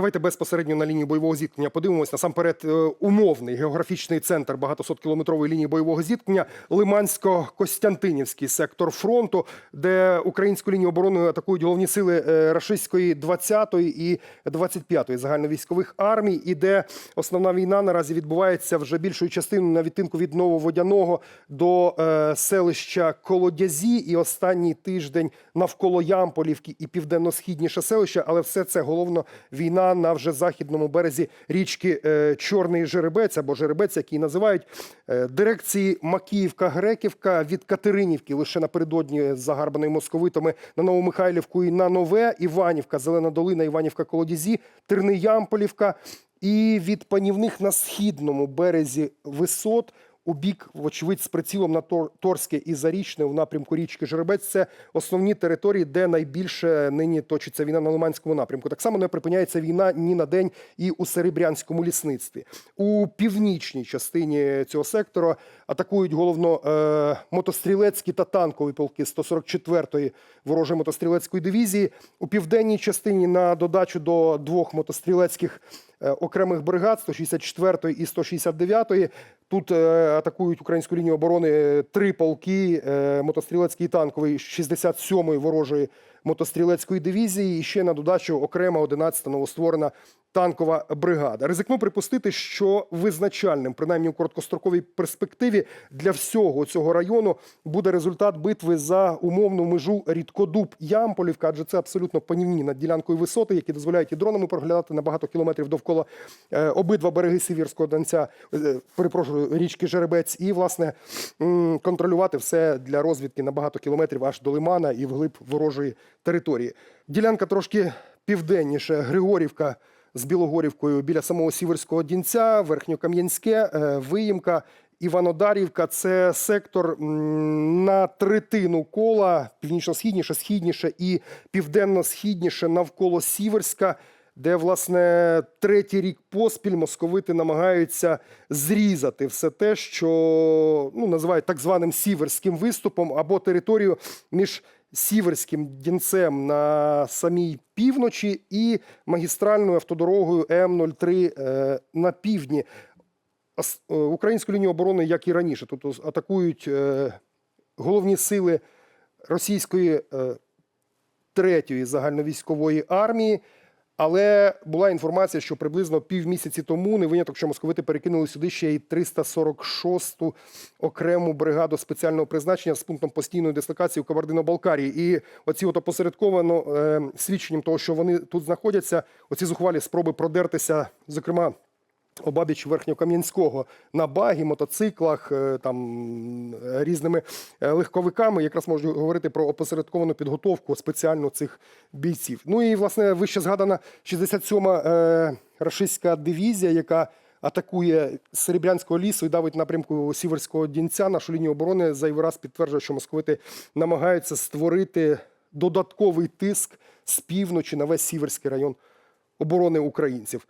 Давайте безпосередньо на лінії бойового зіткнення подивимось. Насамперед е, умовний географічний центр багатосоткілометрової лінії бойового зіткнення Лимансько-Костянтинівський сектор фронту, де українську лінію оборони атакують головні сили е, рашистської 20-ї і 25-ї загальновійськових армій, і де основна війна наразі відбувається вже більшою частиною на відтинку від Нововодяного до е, селища Колодязі, і останній тиждень навколо Ямполівки і південно-східніше селище, але все це головно війна на вже західному березі річки е, Чорний Жеребець або Жеребець, який називають е, дирекції Макіївка-Греківка від Катеринівки лише напередодні загарбаної московитами на Новомихайлівку і на Нове, Іванівка, Зелена Долина, Іванівка Колодязі, Терниямполівка. І від панівних на східному березі висот у бік, вочевидь, з прицілом на Тор- Торське і Зарічне в напрямку річки Жеребець. Це основні території, де найбільше нині точиться війна на Лиманському напрямку. Так само не припиняється війна ні на день і у Серебрянському лісництві. У північній частині цього сектора атакують головно е, мотострілецькі та танкові полки 144-ї ворожої мотострілецької дивізії. У південній частині на додачу до двох мотострілецьких е, окремих бригад 164 і 169. Тут е, атакують українську лінію оборони три полки е, мотострілецький і танковий 67-ї ворожої мотострілецької дивізії. І ще на додачу окрема 11-та новостворена танкова бригада. Ризикну припустити, що визначальним, принаймні у короткостроковій перспективі, для всього цього району буде результат битви за умовну межу рідкодуб Ямполівка, адже це абсолютно панівні над ділянкою висоти, які дозволяють і дронами проглядати на багато кілометрів довкола е, обидва береги Сивірського Донця, е, перепрошую, річки Жеребець, і власне контролювати все для розвідки на багато кілометрів аж до Лимана і вглиб ворожої території. Ділянка трошки південніше, Григорівка з Білогорівкою біля самого Сіверського Дінця, Верхньокам'янське, е, Виїмка. Іванодарівка це сектор на третину кола, північно-східніше, східніше і південно-східніше навколо Сіверська, де, власне, третій рік поспіль московити намагаються зрізати все те, що ну, називають так званим сіверським виступом або територію між Сіверським дінцем на самій півночі і магістральною автодорогою М03 е, на півдні. Е, Українську лінію оборони, як і раніше, тут атакують е, головні сили російської третьої загальновійськової армії. Але була інформація, що приблизно півмісяці тому не виняток, що московити перекинули сюди ще й 346-ту окрему бригаду спеціального призначення з пунктом постійної дислокації у Кабардино-Балкарії. І оці от опосередковано е, свідченням того, що вони тут знаходяться, оці зухвалі спроби продертися, зокрема. Обабіч Верхньокам'янського на багі, мотоциклах, е, там е, різними е, легковиками, якраз можна говорити про опосередковану підготовку спеціально цих бійців. Ну і власне вище згадана 67-ма е, рашистська дивізія, яка атакує Серебрянського лісу і давить напрямку Сіверського Дінця. Нашу лінію оборони зайвий раз підтверджує, що московити намагаються створити додатковий тиск з півночі на весь Сіверський район оборони українців.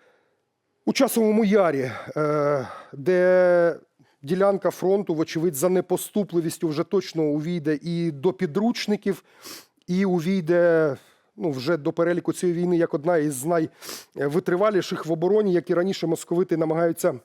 У часовому ярі, е, де ділянка фронту, вочевидь, за непоступливістю вже точно увійде і до підручників, і увійде ну, вже до переліку цієї війни як одна із найвитриваліших в обороні, як і раніше московити намагаються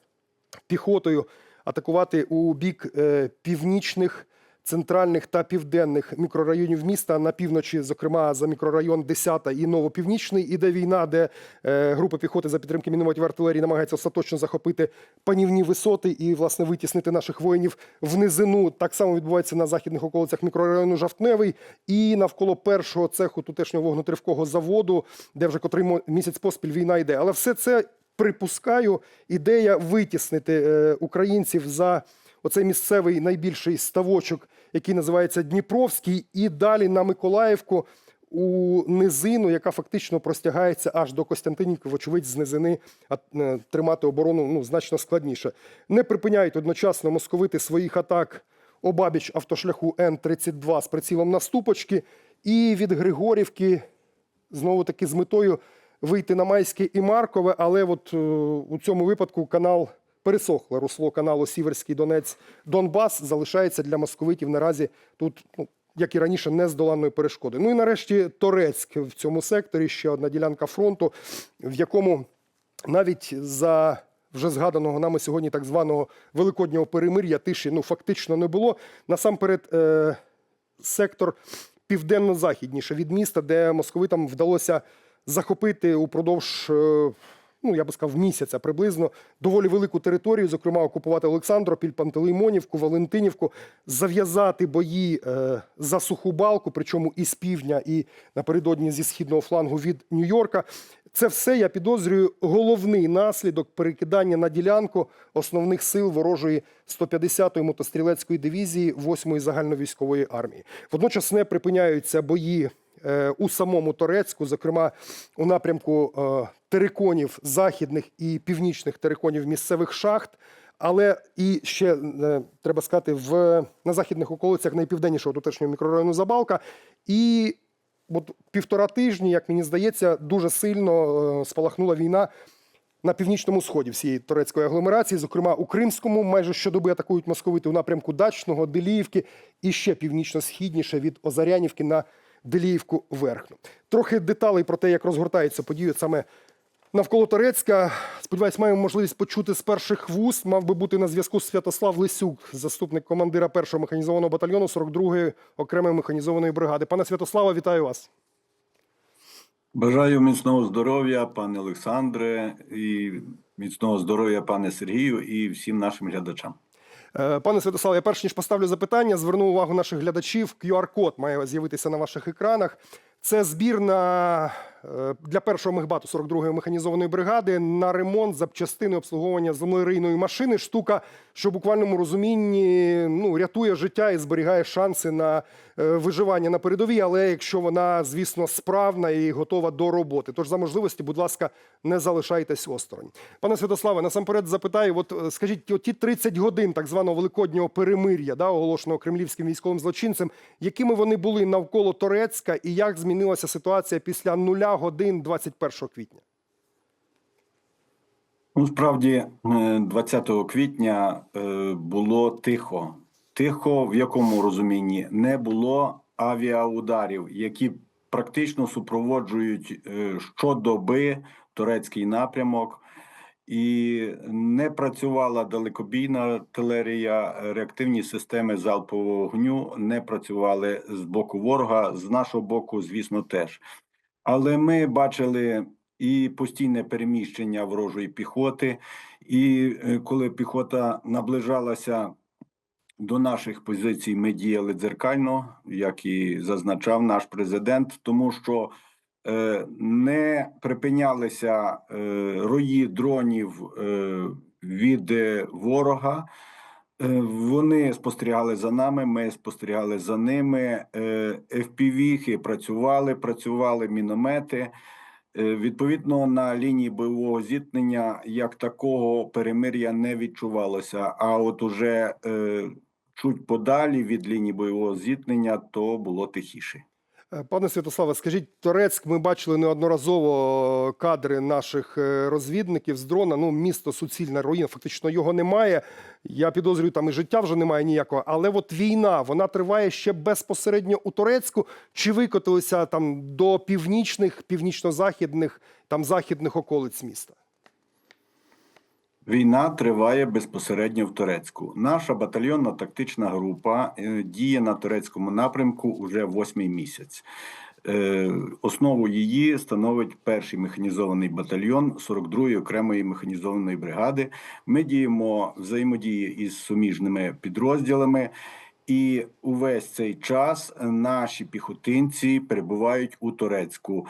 піхотою атакувати у бік е, північних. Центральних та південних мікрорайонів міста на півночі, зокрема за мікрорайон 10 і Новопівнічний, іде війна, де е, група піхоти за підтримки мінометів артилерії намагається остаточно захопити панівні висоти і власне витіснити наших воїнів в низину. Так само відбувається на західних околицях мікрорайону Жовтневий і навколо першого цеху тутешнього вогнетривкого заводу, де вже котрий місяць поспіль війна йде. Але все це припускаю, ідея витіснити е, українців за оцей місцевий найбільший ставочок, який називається Дніпровський, і далі на Миколаївку у низину, яка фактично простягається аж до Костянтинівки, вочевидь, з низини е, тримати оборону ну, значно складніше. Не припиняють одночасно московити своїх атак обабіч автошляху Н-32 з прицілом на ступочки, і від Григорівки знову таки з метою вийти на Майське і Маркове, але от е, у цьому випадку канал пересохло. Русло каналу Сіверський Донець Донбас залишається для московитів наразі тут ну, як і раніше, нездоланної перешкоди. Ну і нарешті Торецьк в цьому секторі ще одна ділянка фронту, в якому навіть за вже згаданого нами сьогодні так званого великоднього перемир'я тиші ну фактично не було. Насамперед, е, сектор південно-західніше від міста, де московитам вдалося захопити упродовж. е, Ну, я би сказав, місяця приблизно доволі велику територію, зокрема, окупувати Олександропіль, Пантелеймонівку, Валентинівку, зав'язати бої е, за суху балку, причому і з півдня, і напередодні зі східного флангу від Нью-Йорка. Це все, я підозрюю, головний наслідок перекидання на ділянку основних сил ворожої 150-ї мотострілецької дивізії 8-ї загальновійськової армії. Водночас не припиняються бої у самому Торецьку, зокрема у напрямку е, териконів західних і північних териконів місцевих шахт. Але і ще е, треба сказати, в на західних околицях найпівденнішого тутешнього мікрорайону Забалка. І от півтора тижні, як мені здається, дуже сильно е, спалахнула війна на північному сході всієї турецької агломерації, зокрема у Кримському, майже щодоби атакують московити у напрямку Дачного, Деліївки і ще північно-східніше від Озарянівки на Деліївку Верхну. Трохи деталей про те, як розгортаються події саме навколо Торецька. Сподіваюсь, маємо можливість почути з перших вуст. Мав би бути на зв'язку Святослав Лисюк, заступник командира першого механізованого батальйону 42-ї окремої механізованої бригади. Пане Святославе, вітаю вас. Бажаю міцного здоров'я, пане Олександре, і міцного здоров'я, пане Сергію, і всім нашим глядачам. Е, Пане Святославе, я перш ніж поставлю запитання, зверну увагу наших глядачів. QR-код має з'явитися на ваших екранах. Це збір на, е, для першого мехбату 42-ї механізованої бригади на ремонт запчастини обслуговування землерийної машини. Штука, що в буквальному розумінні ну, рятує життя і зберігає шанси на виживання на передовій, але якщо вона, звісно, справна і готова до роботи. Тож за можливості, будь ласка, не залишайтесь осторонь. Пане Святославе, насамперед запитаю: от е, скажіть, от ті 30 годин так званого великоднього перемир'я, да, оголошеного кремлівським військовим злочинцем, якими вони були навколо Торецька, і як змінилася ситуація після нуля годин 21 квітня? Ну, справді, е, 20 квітня е, було тихо. Тихо, в якому розумінні не було авіаударів, які практично супроводжують е, щодоби турецький напрямок. І не працювала далекобійна артилерія, реактивні системи залпового вогню не працювали з боку ворога, з нашого боку, звісно, теж. Але ми бачили і постійне переміщення ворожої піхоти, і е, коли піхота наближалася до наших позицій, ми діяли дзеркально, як і зазначав наш президент, тому що е, не припинялися е, рої дронів е, від ворога. Вони спостерігали за нами, ми спостерігали за ними. FPV-хи працювали, працювали міномети. Відповідно, на лінії бойового зіткнення як такого перемир'я не відчувалося. А от уже чуть подалі від лінії бойового зіткнення, то було тихіше. Е, Пане Святославе, скажіть, Торецьк, ми бачили неодноразово кадри наших е, розвідників з дрона. Ну, місто суцільна руїна, фактично його немає. Я підозрюю, там і життя вже немає ніякого. Але от війна вона триває ще безпосередньо у Торецьку. Чи викотилися там до північних, північно-західних, там західних околиць міста? Війна триває безпосередньо в Турецьку. Наша батальйонна тактична група е, діє на турецькому напрямку уже восьмий місяць. Е, Основу її становить перший механізований батальйон 42-ї окремої механізованої бригади. Ми діємо взаємодії із суміжними підрозділами. І увесь цей час наші піхотинці перебувають у Турецьку.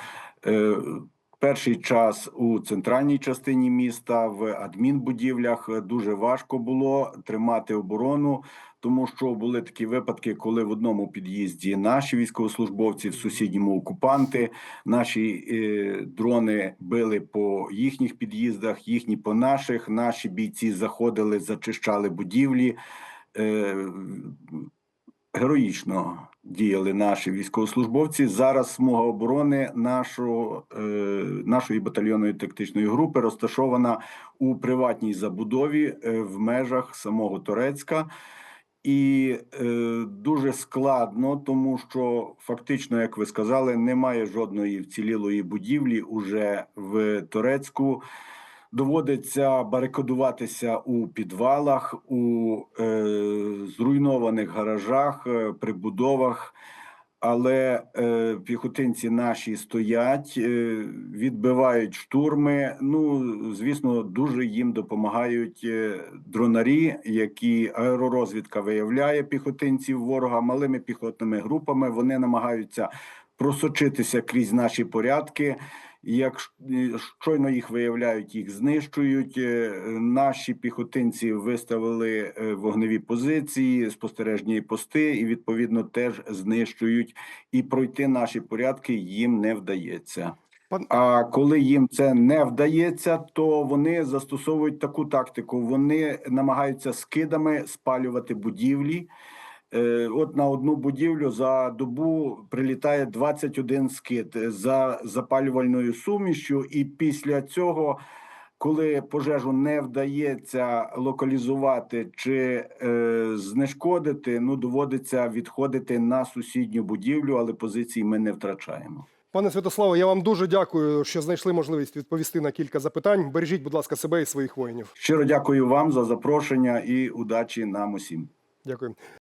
Перший час у центральній частині міста в адмінбудівлях дуже важко було тримати оборону, тому що були такі випадки, коли в одному під'їзді наші військовослужбовці, в сусідньому окупанти, наші е, дрони били по їхніх під'їздах, їхні по наших. Наші бійці заходили, зачищали будівлі. Е, героїчно діяли наші військовослужбовці. Зараз смуга оборони нашого, е, нашої батальйонної тактичної групи розташована у приватній забудові е, в межах самого Торецька. і е, дуже складно, тому що фактично, як ви сказали, немає жодної вцілілої будівлі уже в Торецьку. Доводиться барикадуватися у підвалах, у е, зруйнованих гаражах, е, прибудовах. Але е, піхотинці наші стоять, е, відбивають штурми. Ну, звісно, дуже їм допомагають е, дронарі, які аеророзвідка виявляє піхотинців ворога малими піхотними групами. Вони намагаються просочитися крізь наші порядки. Як е, щойно їх виявляють, їх знищують. Е, Наші піхотинці виставили е, вогневі позиції, спостережні пости, і відповідно теж знищують. І пройти наші порядки їм не вдається. А коли їм це не вдається, то вони застосовують таку тактику. Вони намагаються скидами спалювати будівлі. Е, От на одну будівлю за добу прилітає 21 скид за запалювальною сумішю, і після цього, коли пожежу не вдається локалізувати чи е, знешкодити, ну доводиться відходити на сусідню будівлю, але позиції ми не втрачаємо. Пане Святославе, я вам дуже дякую, що знайшли можливість відповісти на кілька запитань. Бережіть, будь ласка, себе і своїх воїнів. Щиро дякую вам за запрошення і удачі нам усім. Дякую.